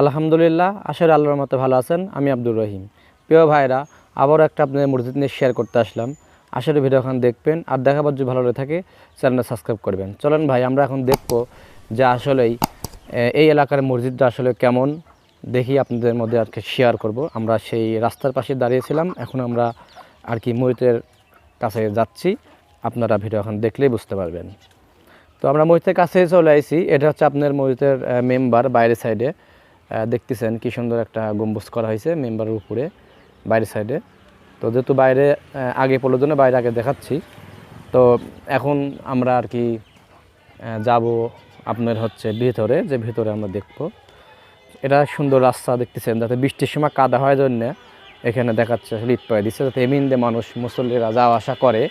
আলহামদুলিল্লাহ আসলে আল্লাহর মতো ভালো আছেন। আমি আব্দুর রহিম। প্রিয় ভাইরা, আবারও একটা আপনাদের মসজিদ নিয়ে শেয়ার করতে আসলাম। আসলে ভিডিও এখন দেখবেন। আর দেখাবার যদি ভালো লাগে থাকে চ্যানেলটা সাবস্ক্রাইব করবেন। চলেন ভাই, আমরা এখন দেখব যে আসলেই এই এলাকার মসজিদটা আসলে কেমন। দেখি আপনাদের মধ্যে আর কি শেয়ার করব। আমরা সেই রাস্তার পাশে দাঁড়িয়েছিলাম। এখন আমরা আর কি মসজিদের কাছে যাচ্ছি। আপনারা ভিডিও এখন দেখলেই বুঝতে পারবেন। তো আমরা মসজিদের কাছে চলে আসি এটা হচ্ছে আপনার মসজিদের মেম্বার বাইরের সাইডে দেখতেছেন কি সুন্দর একটা গম্বুজ করা হয়েছে মেম্বারের উপরে, বাইরের সাইডে তো যেহেতু বাইরে আগে পড়ার জন্য বাইরে আগে দেখাচ্ছি। তো এখন আমরা আর কি যাব আপনার হচ্ছে ভিতরে, যে ভিতরে আমরা দেখব। এটা সুন্দর রাস্তা দেখতেছেন, যাতে বৃষ্টির সময় কাদা হয় জন্য এখানে দেখাচ্ছে, আসলে ইট পায়ে দিচ্ছে, যাতে এমনি দিয়ে মানুষ মুসল্লিরা যাওয়া আসা করে।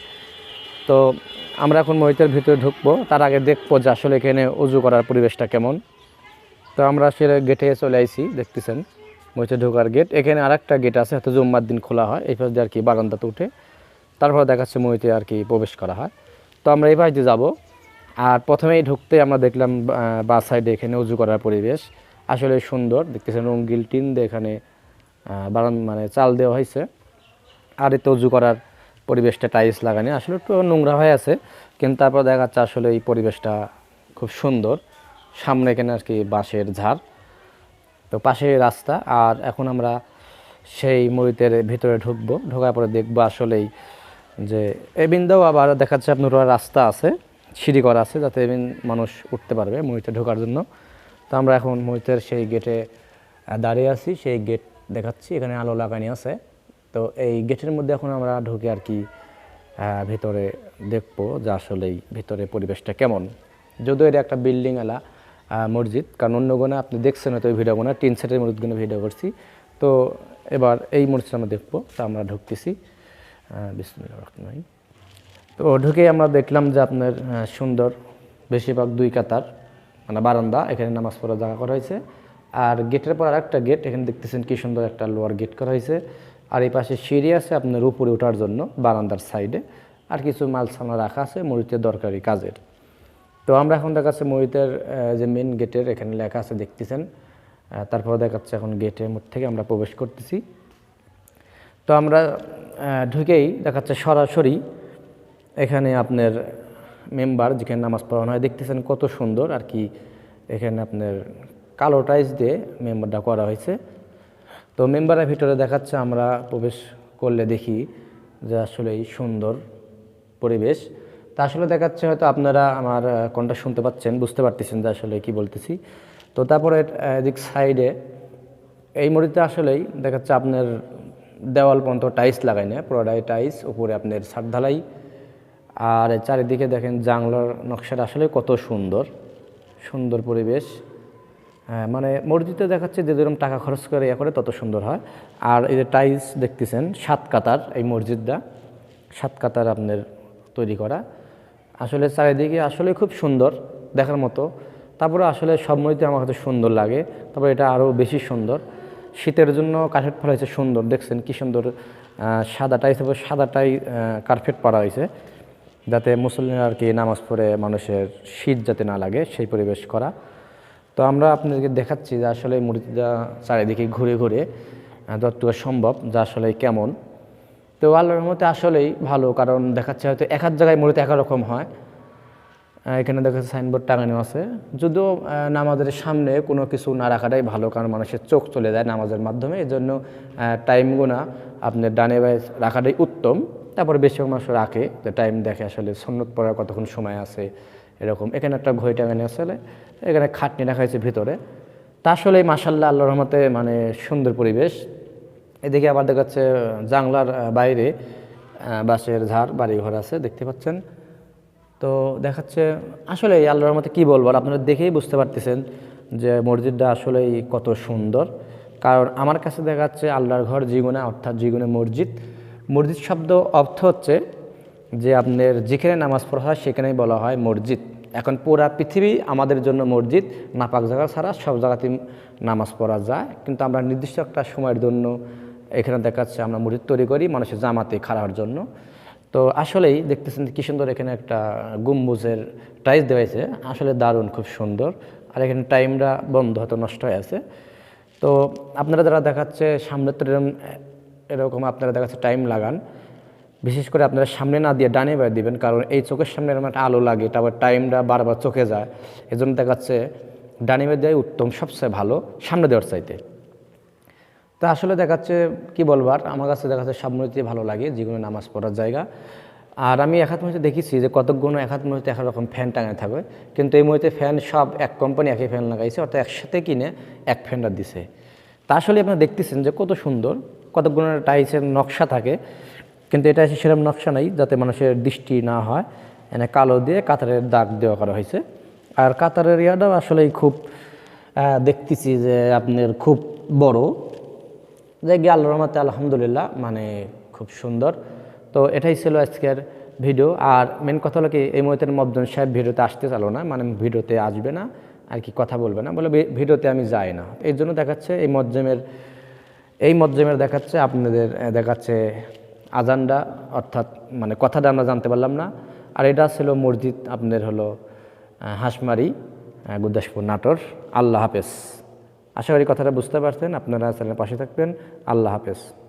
তো আমরা এখন মহিতের ভিতরে ঢুকবো, তার আগে দেখব যে আসলে এখানে উজু করার পরিবেশটা কেমন। তো আমরা সেটা গেটে চলে আইছি, দেখতেছেন। মহিতে ঢোকার গেট এখানে আরেকটা গেট আছে, হয়তো জুম্মার দিন খোলা হয়, এই পাশ দিয়ে আর কি বারান্দাতে উঠে। তারপর দেখাচ্ছে মহিতে আর কি প্রবেশ করা হয়। তো আমরা এই পাশ দিয়ে যাব। আর প্রথমেই ঢুকতে আমরা দেখলাম বা সাইডে এখানে উজু করার পরিবেশ। আসলে সুন্দর, দেখতেছেন রঙ্গিল টিন দিয়ে এখানে বারান মানে চাল দেওয়া হয়েছে। আর এতে উজু করার পরিবেশটা টাইলস লাগানি। আসলে একটু নোংরা হয়ে আছে, কিন্তু তারপর দেখা যাচ্ছে আসলে এই পরিবেশটা খুব সুন্দর। সামনে এখানে আর কি বাঁশের ঝাড়। তো পাশে রাস্তা, আর এখন আমরা সেই মরিতের ভিতরে ঢুকবো। ঢোকার পরে দেখব আসলেই যে এবিনদাও আবার দেখা যাচ্ছে আপনার রাস্তা আছে, সিঁড়ি করা আছে, যাতে এবিন মানুষ উঠতে পারবে মরিতে ঢোকার জন্য। তো আমরা এখন মরিতের সেই গেটে দাঁড়িয়ে আছি, সেই গেট দেখাচ্ছি, এখানে আলো লাগানি আছে। তো এই গেটের মধ্যে এখন আমরা ঢুকে আর কি ভিতরে দেখব যে আসলেই ভিতরে পরিবেশটা কেমন। যদিও এটা একটা বিল্ডিং এলা মসজিদ। কারণ অন্য গোনা আপনি দেখছেন হয়তো ওই ভিডিও গোনা টিন সেটের মসজিদগুলো ভিডিও করছি। তো এবার এই মসজিদ আমরা দেখব। তা আমরা ঢুকতেছি। বিসমুল্লাহ তো ঢুকে আমরা দেখলাম যে আপনার সুন্দর বেশিরভাগ দুই কাতার মানে বারান্দা, এখানে নামাজ পড়ার জায়গা করা হয়েছে। আর গেটের পর আরেকটা গেট, এখানে দেখতেছেন কি সুন্দর একটা লোয়ার গেট করা হয়েছে। আর এই পাশে সিঁড়ি আছে আপনার উপরে ওঠার জন্য, বারান্দার সাইডে। আর কিছু মাল সামনা রাখা আছে মরিতের দরকারি কাজের। তো আমরা এখন দেখাচ্ছে মহিতের যে মেন গেটের এখানে লেখা আছে দেখতেছেন। তারপর দেখাচ্ছে এখন গেটের মধ্যে থেকে আমরা প্রবেশ করতেছি। তো আমরা ঢুকেই দেখাচ্ছে সরাসরি এখানে আপনার মেম্বার যেখানে নামাজ পড়ানো হয়, দেখতেছেন কত সুন্দর আর কি এখানে আপনার কালো টাইস দিয়ে মেম্বারটা করা হয়েছে। তো মেম্বারের ভিতরে দেখাচ্ছে আমরা প্রবেশ করলে দেখি যে আসলেই সুন্দর পরিবেশ। তা আসলে দেখাচ্ছে হয়তো আপনারা আমার কোনটা শুনতে পাচ্ছেন, বুঝতে পারতেছেন যে আসলে কি বলতেছি। তো তারপরে এদিক সাইডে এই মুড়িতে আসলেই দেখাচ্ছে আপনার দেওয়াল পর্যন্ত টাইলস লাগাই না পুরোটাই টাইলস উপরে আপনার ছাদ ঢালাই। আর চারিদিকে দেখেন জাংলার নকশাটা আসলে কত সুন্দর সুন্দর পরিবেশ। হ্যাঁ মানে মসজিদে দেখাচ্ছে যে যেরকম টাকা খরচ করে ইয়ে করে, তত সুন্দর হয়। আর এই যে টাইলস দেখতেছেন, সাত কাতার এই মসজিদটা, সাত কাতার আপনার তৈরি করা। আসলে চারিদিকে আসলে খুব সুন্দর দেখার মতো। তারপরে আসলে সব মসজিদে আমার কাছে সুন্দর লাগে। তারপরে এটা আরও বেশি সুন্দর। শীতের জন্য কার্পেট ফেলা হয়েছে সুন্দর। দেখছেন কি সুন্দর আহ, সাদা টাইস এবং সাদাটাই কার্পেট পরা হয়েছে। যাতে মুসলিমরা আর কি নামাজ পড়ে মানুষের শীত যাতে না লাগে সেই পরিবেশ করা। তো আমরা আপনাদেরকে দেখাচ্ছি যে আসলে এই চারিদিকে ঘুরে ঘুরে যতটুকু সম্ভব যা আসলে কেমন। তো আল্লাহর রহমতে আসলেই ভালো, কারণ দেখাচ্ছে হয়তো এক এক জায়গায় মূর্তি একরকম হয়। এখানে দেখা যাচ্ছে সাইনবোর্ড টাঙানো আছে। যদিও নামাজের সামনে কোনো কিছু না রাখাটাই ভালো, কারণ মানুষের চোখ চলে যায় নামাজের মাধ্যমে। এই জন্য টাইম গোনা আপনার ডানে বাই রাখাটাই উত্তম। তারপরে বেশিরভাগ মানুষ রাখে, যে টাইম দেখে আসলে সন্ন্যত পড়ার কতক্ষণ সময় আছে, এরকম। এখানে একটা ঘড়ি টাঙানো আসলে, এখানে খাটনি রাখা হয়েছে ভিতরে। তা আসলে মাসাল্লাহ আল্লাহর রহমতে মানে সুন্দর পরিবেশ। এদিকে আবার দেখা যাচ্ছে জাংলার বাইরে বাঁশের ঝাড় বাড়ি ঘর আছে, দেখতে পাচ্ছেন। তো দেখাচ্ছে, আসলে এই আল্লাহর মতে কী বলব আপনারা দেখেই বুঝতে পারতেছেন যে মসজিদটা আসলেই কত সুন্দর। কারণ আমার কাছে দেখা যাচ্ছে আল্লাহর ঘর জীবনে, অর্থাৎ জীবনে মসজিদ। মসজিদ শব্দ অর্থ হচ্ছে যে আপনার যেখানে নামাজ পড়া হয়, সেখানেই বলা হয় মসজিদ। এখন পুরা পৃথিবী আমাদের জন্য মসজিদ, নাপাক জায়গা ছাড়া সব জায়গাতেই নামাজ পড়া যায়। কিন্তু আমরা নির্দিষ্ট একটা সময়ের জন্য এখানে দেখাচ্ছে আমরা মসজিদ তৈরি করি মানুষের জামাতে খাড়ার জন্য। তো আসলেই দেখতেছেন কি সুন্দর এখানে একটা গম্বুজের টাইস দেওয়া হয়েছে। আসলে দারুণ, খুব সুন্দর। আর এখানে টাইমটা বন্ধ, হয়তো নষ্ট হয়ে আছে। তো আপনারা যারা দেখাচ্ছে সামনে তো এরকম এরকম আপনারা দেখাচ্ছে টাইম লাগান। বিশেষ করে আপনারা সামনে না দিয়ে ডানে বাইরে দিবেন, কারণ এই চোখের সামনে এরকম একটা আলো লাগে, তারপর টাইমটা বারবার চোখে যায়। এজন্য দেখাচ্ছে ডানে বাইরে দেওয়াই উত্তম, সবচেয়ে ভালো, সামনে দেওয়ার চাইতে। তা আসলে দেখাচ্ছে, কি বলবার আমার কাছে দেখাচ্ছে সব মসজিদে ভালো লাগে যেগুলো নামাজ পড়ার জায়গা। আর আমি একাত মসজিদে দেখেছি যে কতগুলো একাত মসজিদে এক রকম ফ্যান টাঙানো থাকবে। কিন্তু এই মসজিদে ফ্যান সব এক কোম্পানি একই ফ্যান লাগাইছে, অর্থাৎ একসাথে কিনে এক ফ্যানটা দিছে। তা আসলে আপনারা দেখতেছেন যে কত সুন্দর কতগুলো টাইসের নকশা থাকে। কিন্তু এটা সেরকম নকশা নাই, যাতে মানুষের দৃষ্টি না হয়। এনে কালো দিয়ে কাতারের দাগ দেওয়া করা হয়েছে। আর কাতারের ইয়াটাও আসলেই খুব দেখতেছি যে আপনার খুব বড়। যে গিয়ে আল্লাহর রহমতে আলহামদুলিল্লাহ মানে খুব সুন্দর। তো এটাই ছিল আজকের ভিডিও। আর মেন কথা হলো কি, এই মুহূর্তে মবজন সাহেব ভিডিওতে আসতে চালো না মানে ভিডিওতে আসবে না, আর কি কথা বলবে না, বলে ভিডিওতে আমি যাই না। এই জন্য দেখাচ্ছে এই মজ্জেমের এই মজ্জেমের দেখাচ্ছে, আপনাদের দেখাচ্ছে আজানটা, অর্থাৎ মানে কথাটা আমরা জানতে পারলাম না। আর এটা ছিল মসজিদ, আপনাদের হলো হাঁসমারি গুরদাসপুর নাটোর। আল্লাহ হাফেজ। আশা করি কথাটা বুঝতে পারছেন। আপনারা চ্যানেলের পাশে থাকবেন। আল্লাহ হাফেজ।